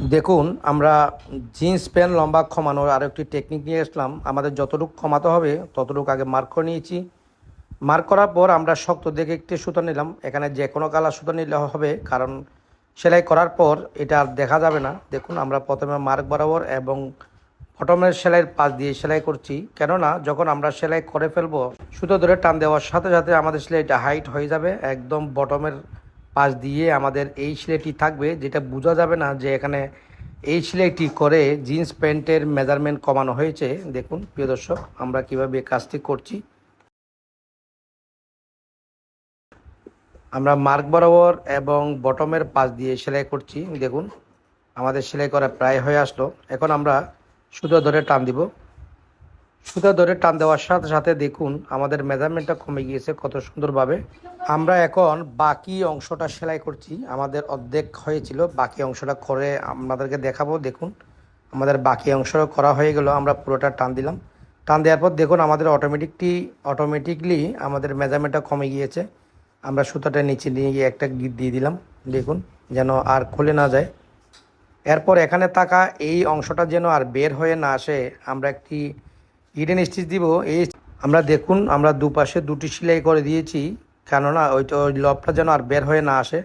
দেখুন, আমরা jeans, pant, লম্বা কমানোর আরও একটি টেকনিক নিয়ে আসলাম। আমাদের যতটুকু কমাতে হবে, ততটুকু আগে মার্ক করে নিয়েছি। মার্ক করার পর আমরা শক্ত দেখে একটি সুতো নিলাম। এখানে যে কোনো কালার সুতো নিলে হবে, কারণ সেলাই করার পর এটা আর দেখা যাবে না। দেখুন, আমরা প্রথমে মার্ক বরাবর এবং বটমের সেলাইয়ের পাশ দিয়ে সেলাই করছি। কেননা, যখন আমরা সেলাই করে ফেলব, সুতো ধরে টান দেওয়ার সাথে সাথে আমাদের সেলাইটা হাইট হয়ে যাবে, একদম বটমের পাশ দিয়ে আমাদের এই সেলাইটি থাকবে, যেটা বোঝা যাবে না যে এখানে এই সেলাইটি করে জিন্স প্যান্টের মেজারমেন্ট কমানো হয়েছে। দেখুন, প্রিয় দর্শক, আমরা কীভাবে কাজটি করছি। আমরা মার্ক বরাবর এবং বটমের পাশ দিয়ে সেলাই করছি। দেখুন, আমাদের সেলাই করা প্রায় হয়ে আসলো। এখন আমরা সুতো ধরে টান দিব। সুতো ধরে টান দেওয়ার সাথে সাথে দেখুন, আমাদের মেজারমেন্টটা কমে গিয়েছে কত সুন্দরভাবে। আমরা এখন বাকি অংশটা সেলাই করছি। আমাদের অর্ধেক হয়েছিল, বাকি অংশটা করে আপনাদেরকে দেখাবো। দেখুন, আমাদের বাকি অংশ করা হয়ে গেল, আমরা পুরোটা টান দিলাম। টান দেওয়ার পর দেখুন, আমাদের অটোমেটিকটি অটোমেটিকলি আমাদের মেজারমেন্টটা কমে গিয়েছে। আমরা সুতাটা নিচে নিয়ে গিয়ে একটা গিট দিয়ে দিলাম, দেখুন, যেন আর খুলে না যায়। এরপর এখানে থাকা এই অংশটা যেন আর বের হয়ে না আসে, আমরা একটি ইডেন স্টিচ দিব, এই আমরা দেখুন, আমরা দুপাশে দুটি সেলাই করে দিয়েছি, কেননা ওইটা ওই লবটা যেন আর বের হয়ে না আসে।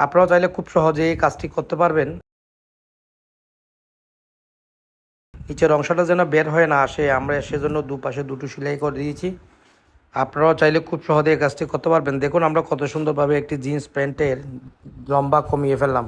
আপনারাও চাইলে খুব সহজে এই কাজটি করতে পারবেন। নিচের অংশটা যেন বের হয়ে না আসে, আমরা সেজন্য দুপাশে দুটো সেলাই করে দিয়েছি। আপনারাও চাইলে খুব সহজে এই কাজটি করতে পারবেন। দেখুন, আমরা কত সুন্দরভাবে একটি জিন্স প্যান্টের লম্বা কমিয়ে ফেললাম।